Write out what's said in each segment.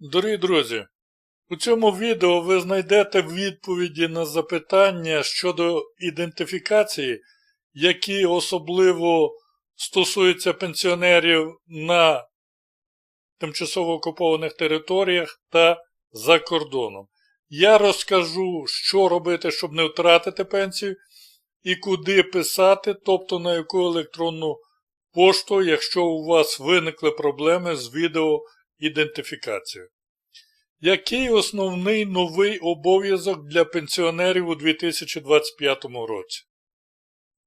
Дорогі друзі, у цьому відео ви знайдете відповіді на запитання щодо ідентифікації, які особливо стосуються пенсіонерів на тимчасово окупованих територіях та за кордоном. Я розкажу, що робити, щоб не втратити пенсію, і куди писати, тобто на яку електронну пошту, якщо у вас виникли проблеми з відеоідентифікацією. Який основний новий обов'язок для пенсіонерів у 2025 році?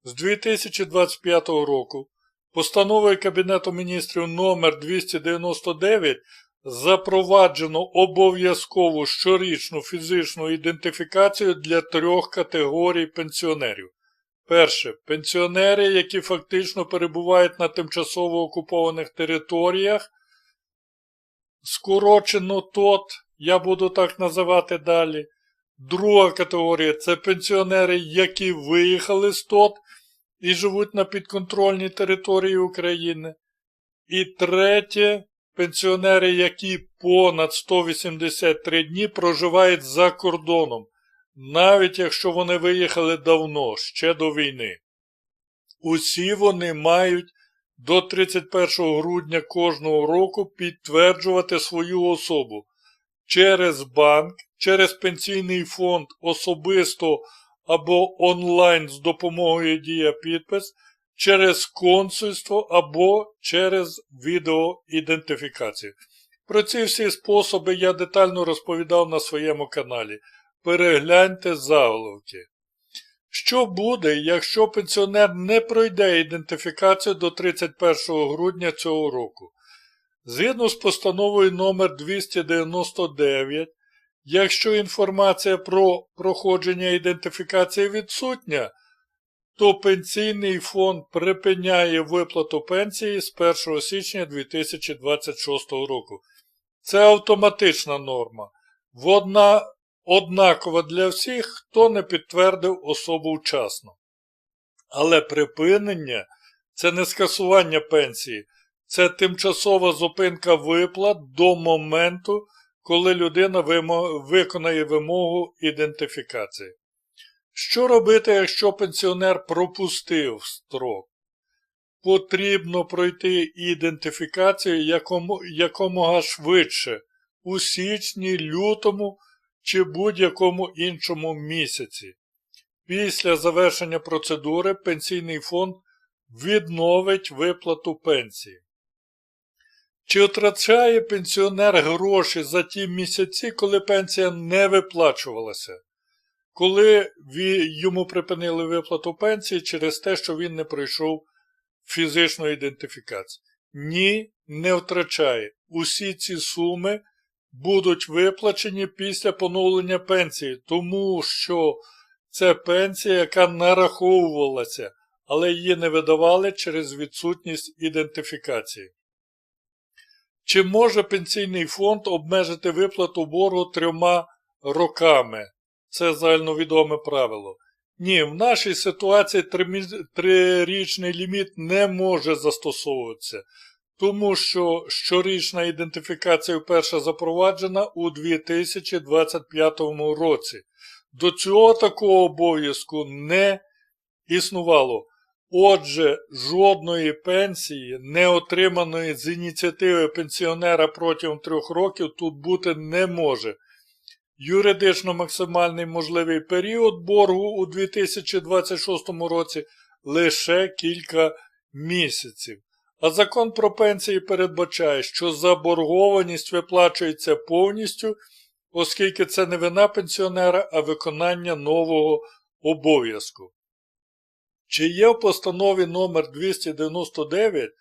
З 2025 року постановою Кабінету міністрів номер 299 запроваджено обов'язкову щорічну фізичну ідентифікацію для трьох категорій пенсіонерів. Перше пенсіонери, які фактично перебувають на тимчасово окупованих територіях. Скорочено ТОТ, я буду так називати далі. Друга категорія це пенсіонери, які виїхали з ТОТ і живуть на підконтрольній території України. І третє пенсіонери, які понад 183 дні проживають за кордоном, навіть якщо вони виїхали давно, ще до війни. Усі вони мають до 31 грудня кожного року підтверджувати свою особу через банк, через пенсійний фонд особисто або онлайн з допомогою Дія підпис, через консульство або через відеоідентифікацію. Про ці всі способи я детально розповідав на своєму каналі. Перегляньте заголовки. Що буде, якщо пенсіонер не пройде ідентифікацію до 31 грудня цього року? Згідно з постановою номер 299, якщо інформація про проходження ідентифікації відсутня, то пенсійний фонд припиняє виплату пенсії з 1 січня 2026 року. Це автоматична норма. Вона однакова для всіх, хто не підтвердив особу вчасно. Але припинення це не скасування пенсії, це тимчасова зупинка виплат до моменту, коли людина виконає вимогу ідентифікації. Що робити, якщо пенсіонер пропустив строк? Потрібно пройти ідентифікацію якому, якомога швидше у січні, лютому чи будь-якому іншому місяці. Після завершення процедури пенсійний фонд відновить виплату пенсії. Чи втрачає пенсіонер гроші за ті місяці, коли пенсія не виплачувалася? Коли йому припинили виплату пенсії через те, що він не пройшов фізичну ідентифікацію? Ні, не втрачає. Усі ці суми будуть виплачені після поновлення пенсії, тому що це пенсія, яка нараховувалася, але її не видавали через відсутність ідентифікації. Чи може пенсійний фонд обмежити виплату боргу трьома роками? Це загальновідоме правило. Ні, в нашій ситуації трирічний ліміт не може застосовуватися, тому що щорічна ідентифікація вперше запроваджена у 2025 році. До цього такого обов'язку не існувало. Отже, жодної пенсії, не отриманої з ініціативи пенсіонера протягом трьох років, тут бути не може. Юридично максимальний можливий період боргу у 2026 році лише кілька місяців. А закон про пенсії передбачає, що заборгованість виплачується повністю, оскільки це не вина пенсіонера, а виконання нового обов'язку. Чи є в постанові номер 299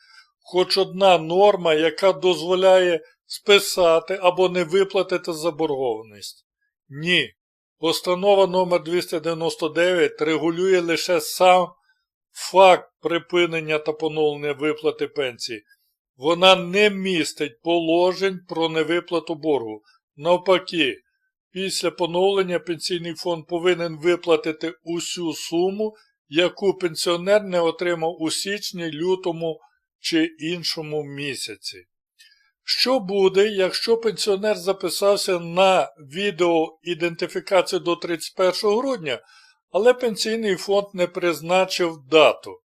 хоч одна норма, яка дозволяє списати або не виплатити заборгованість? Ні. Постанова номер 299 регулює лише сам факт припинення та поновлення виплати пенсії. Вона не містить положень про невиплату боргу. Навпаки, після поновлення пенсійний фонд повинен виплатити усю суму, яку пенсіонер не отримав у січні, лютому чи іншому місяці. Що буде, якщо пенсіонер записався на відеоідентифікацію до 31 грудня, але пенсійний фонд не призначив дату?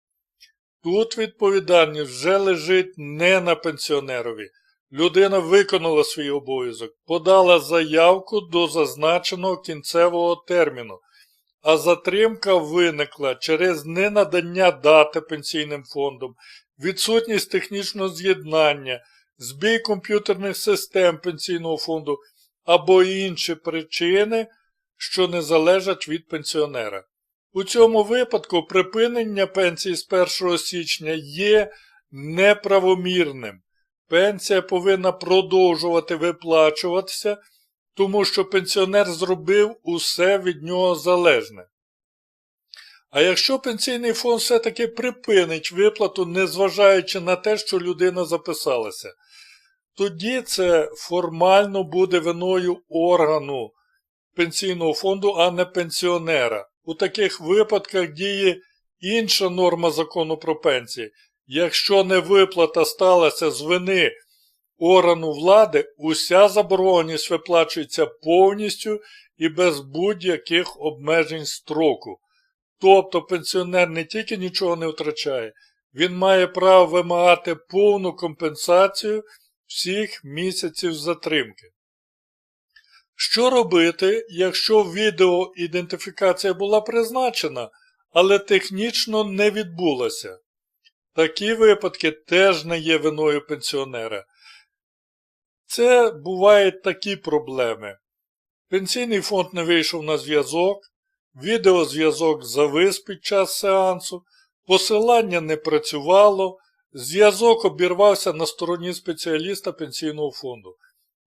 Тут відповідальність вже лежить не на пенсіонерові. Людина виконала свій обов'язок, подала заявку до зазначеного кінцевого терміну, а затримка виникла через ненадання дати пенсійним фондом, відсутність технічного з'єднання, збій комп'ютерних систем пенсійного фонду або інші причини, що не залежать від пенсіонера. У цьому випадку припинення пенсії з 1 січня є неправомірним. Пенсія повинна продовжувати виплачуватися, тому що пенсіонер зробив усе від нього залежне. А якщо пенсійний фонд все-таки припинить виплату, незважаючи на те, що людина записалася, тоді це формально буде виною органу пенсійного фонду, а не пенсіонера. У таких випадках діє інша норма закону про пенсії. Якщо невиплата сталася з вини органу влади, уся заборгованість виплачується повністю і без будь-яких обмежень строку. Тобто пенсіонер не тільки нічого не втрачає, він має право вимагати повну компенсацію всіх місяців затримки. Що робити, якщо відеоідентифікація була призначена, але технічно не відбулася? Такі випадки теж не є виною пенсіонера. Це бувають такі проблеми. Пенсійний фонд не вийшов на зв'язок, відеозв'язок завис під час сеансу, посилання не працювало, зв'язок обірвався на стороні спеціаліста пенсійного фонду.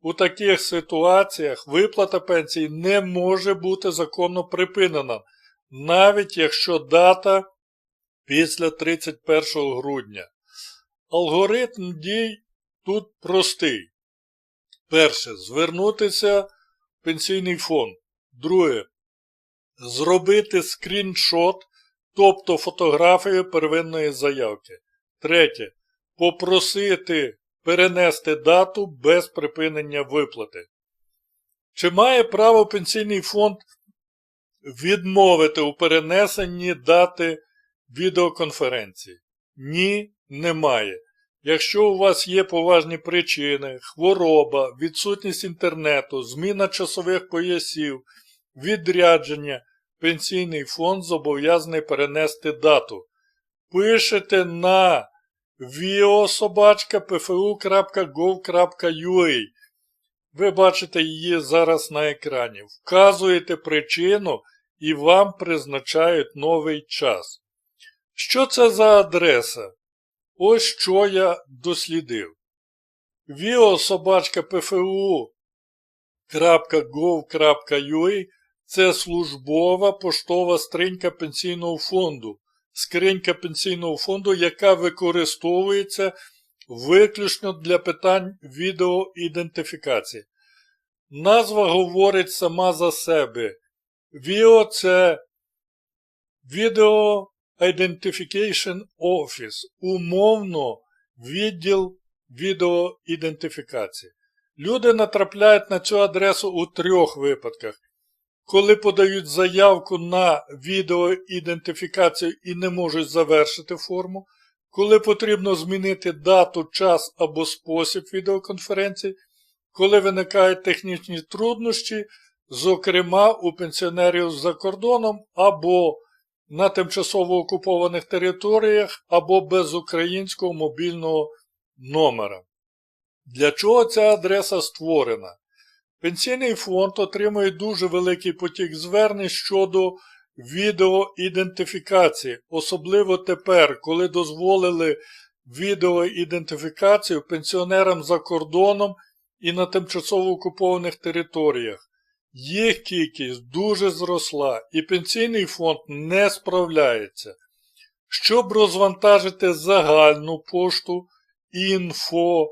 У таких ситуаціях виплата пенсії не може бути законно припинена, навіть якщо дата після 31 грудня. Алгоритм дій тут простий. Перше. Звернутися в пенсійний фонд. Друге. Зробити скріншот, тобто фотографію первинної заявки. Третє. Попросити перенести дату без припинення виплати. Чи має право пенсійний фонд відмовити у перенесенні дати відеоконференції? Ні, немає. Якщо у вас є поважні причини, хвороба, відсутність інтернету, зміна часових поясів, відрядження, пенсійний фонд зобов'язаний перенести дату. Пишете на viosobachka.pfu.gov.ua Ви бачите її зараз на екрані. Вказуєте причину і вам призначають новий час. Що це за адреса? Ось що я дослідив. viosobachka.pfu.gov.ua це службова поштова скринька пенсійного фонду. Скринька пенсійного фонду, яка використовується виключно для питань відеоідентифікації. Назва говорить сама за себе. VIO – це Video Identification Office, умовно відділ відеоідентифікації. Люди натрапляють на цю адресу у трьох випадках. Коли подають заявку на відеоідентифікацію і не можуть завершити форму, коли потрібно змінити дату, час або спосіб відеоконференції, коли виникають технічні труднощі, зокрема у пенсіонерів за кордоном або на тимчасово окупованих територіях або без українського мобільного номера. Для чого ця адреса створена? Пенсійний фонд отримує дуже великий потік звернень щодо відеоідентифікації, особливо тепер, коли дозволили відеоідентифікацію пенсіонерам за кордоном і на тимчасово окупованих територіях. Їх кількість дуже зросла і пенсійний фонд не справляється. Щоб розвантажити загальну пошту info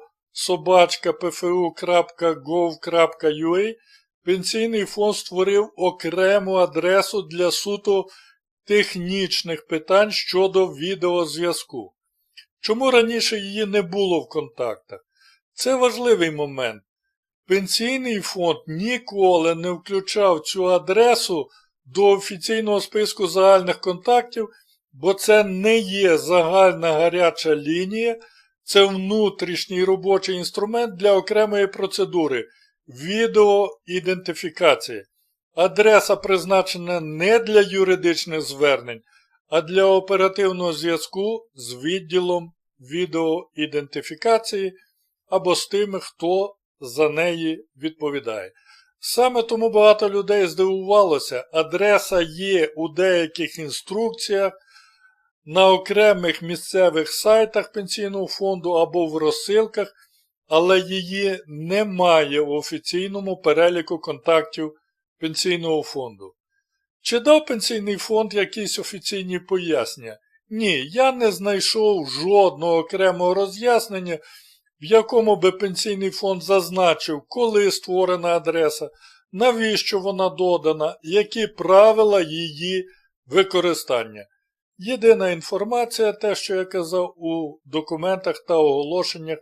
Пенсійний фонд створив окрему адресу для суто технічних питань щодо відеозв'язку. Чому раніше її не було в контактах? Це важливий момент. Пенсійний фонд ніколи не включав цю адресу до офіційного списку загальних контактів, бо це не є загальна гаряча лінія, це внутрішній робочий інструмент для окремої процедури відеоідентифікації. Адреса призначена не для юридичних звернень, а для оперативного зв'язку з відділом відеоідентифікації або з тими, хто за неї відповідає. Саме тому багато людей здивувалося, адреса є у деяких інструкціях, на окремих місцевих сайтах пенсійного фонду або в розсилках, але її немає в офіційному переліку контактів пенсійного фонду. Чи дав пенсійний фонд якісь офіційні пояснення? Ні, я не знайшов жодного окремого роз'яснення, в якому би пенсійний фонд зазначив, коли створена адреса, навіщо вона додана, які правила її використання. Єдина інформація, те, що я казав у документах та оголошеннях,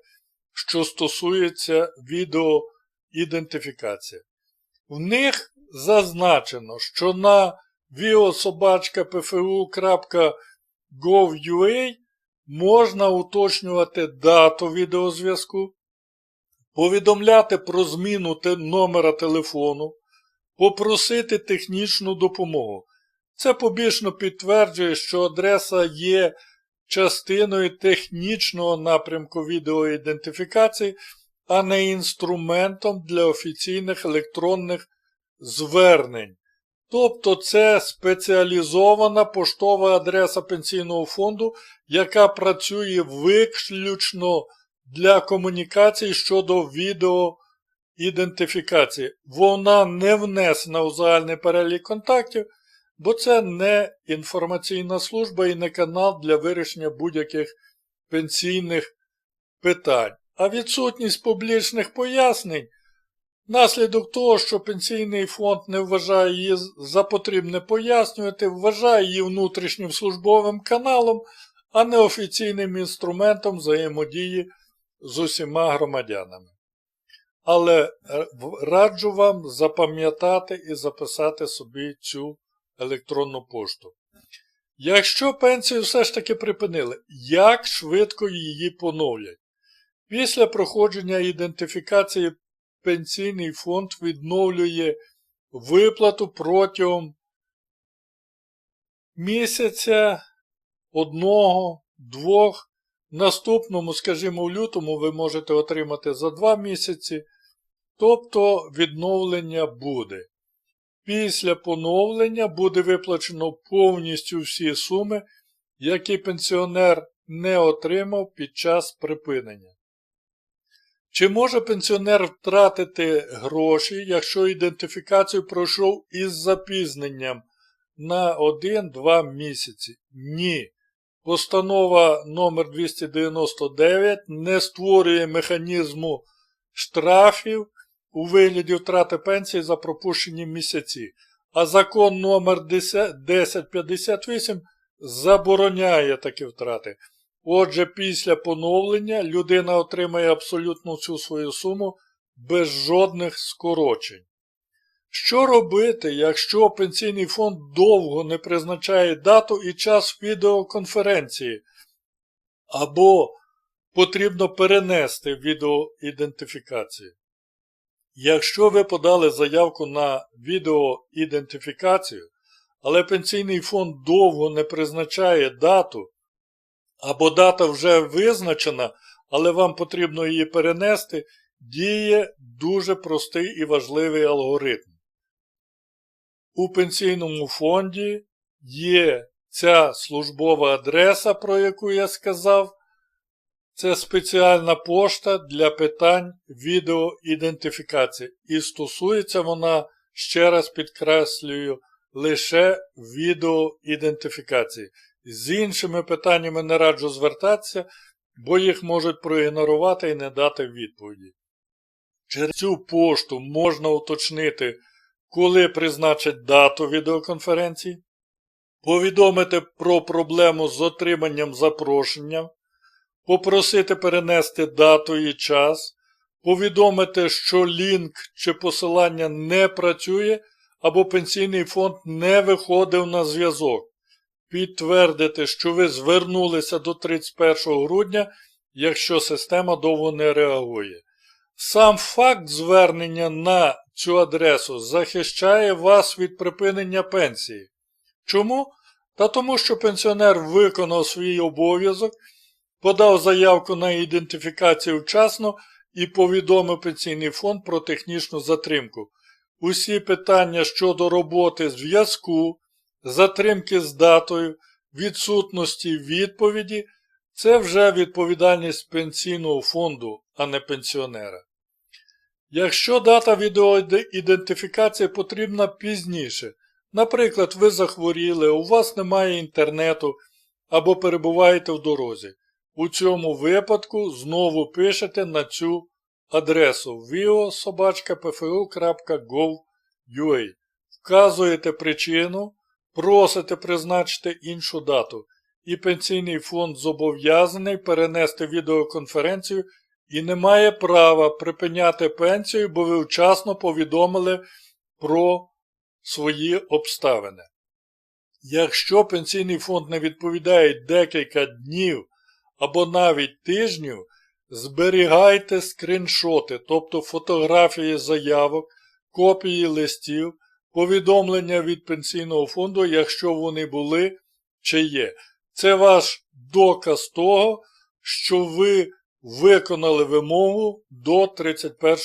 що стосується відеоідентифікації. В них зазначено, що на viosobachka.pfu.gov.ua можна уточнювати дату відеозв'язку, повідомляти про зміну номера телефону, попросити технічну допомогу. Це побічно підтверджує, що адреса є частиною технічного напрямку відеоідентифікації, а не інструментом для офіційних електронних звернень. Тобто це спеціалізована поштова адреса пенсійного фонду, яка працює виключно для комунікацій щодо відеоідентифікації. Вона не внесена у загальний перелік контактів, бо це не інформаційна служба і не канал для вирішення будь-яких пенсійних питань. А відсутність публічних пояснень Наслідок того, що пенсійний фонд не вважає її за потрібне пояснювати, вважає її внутрішнім службовим каналом, а не офіційним інструментом взаємодії з усіма громадянами. Але е, раджу вам запам'ятати і записати собі цю електронну пошту. Якщо пенсію все ж таки припинили, як швидко її поновлять? Після проходження ідентифікації пенсійний фонд відновлює виплату протягом місяця одного, двох. Наступному, скажімо, в лютому ви можете отримати за два місяці. Тобто відновлення буде. Після поновлення буде виплачено повністю всі суми, які пенсіонер не отримав під час припинення. Чи може пенсіонер втратити гроші, якщо ідентифікацію пройшов із запізненням на 1-2 місяці? Ні. Постанова номер 299 не створює механізму штрафів у вигляді втрати пенсії за пропущені місяці. А закон номер 1058 забороняє такі втрати. Отже, після поновлення людина отримає абсолютно всю свою суму без жодних скорочень. Що робити, якщо пенсійний фонд довго не призначає дату і час відеоконференції, або потрібно перенести відеоідентифікацію? Якщо ви подали заявку на відеоідентифікацію, але пенсійний фонд довго не призначає дату, або дата вже визначена, але вам потрібно її перенести, діє дуже простий і важливий алгоритм. У пенсійному фонді є ця службова адреса, про яку я сказав. Це спеціальна пошта для питань відеоідентифікації. І стосується вона, ще раз підкреслюю, лише відеоідентифікації. З іншими питаннями не раджу звертатися, бо їх можуть проігнорувати і не дати відповіді. Через цю пошту можна уточнити, коли призначать дату відеоконференції, повідомити про проблему з отриманням запрошення, попросити перенести дату і час, повідомити, що лінк чи посилання не працює, або пенсійний фонд не виходив на зв'язок. Підтвердити, що ви звернулися до 31 грудня, якщо система довго не реагує. Сам факт звернення на цю адресу захищає вас від припинення пенсії. Чому? Та тому, що пенсіонер виконав свій обов'язок, подав заявку на ідентифікацію вчасно і повідомив пенсійний фонд про технічну затримку. Усі питання щодо роботи зв'язку, затримки з датою, відсутності відповіді це вже відповідальність пенсійного фонду, а не пенсіонера. Якщо дата відеоідентифікації потрібна пізніше, наприклад, ви захворіли, у вас немає інтернету або перебуваєте в дорозі, у цьому випадку знову пишете на цю адресу vio.pfu.gov.ua, вказуєте причину, просите призначити іншу дату, і пенсійний фонд зобов'язаний перенести відеоконференцію і не має права припиняти пенсію, бо ви вчасно повідомили про свої обставини. Якщо пенсійний фонд не відповідає декілька днів або навіть тижнів, зберігайте скріншоти, тобто фотографії заявок, копії листів, повідомлення від пенсійного фонду, якщо вони були чи є. Це ваш доказ того, що ви виконали вимогу до 31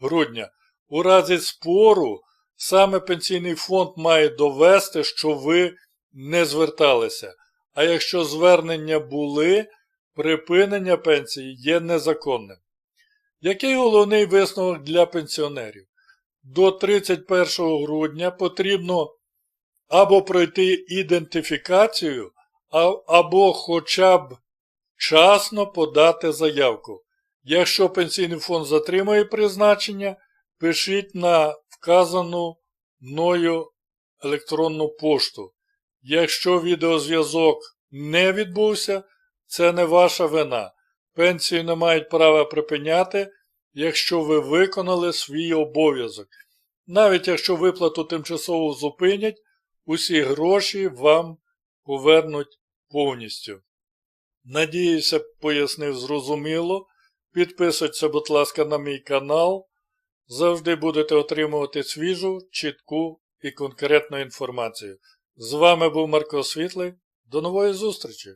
грудня. У разі спору саме пенсійний фонд має довести, що ви не зверталися. А якщо звернення були, припинення пенсії є незаконним. Який головний висновок для пенсіонерів? До 31 грудня потрібно або пройти ідентифікацію, або хоча б вчасно подати заявку. Якщо пенсійний фонд затримує призначення, пишіть на вказану мною електронну пошту. Якщо відеозв'язок не відбувся, це не ваша вина. Пенсію не мають права припиняти, якщо ви виконали свій обов'язок. Навіть якщо виплату тимчасово зупинять, усі гроші вам повернуть повністю. Надіюся, пояснив зрозуміло. Підписуйтесь, будь ласка, на мій канал. Завжди будете отримувати свіжу, чітку і конкретну інформацію. З вами був Марко Світлий. До нової зустрічі!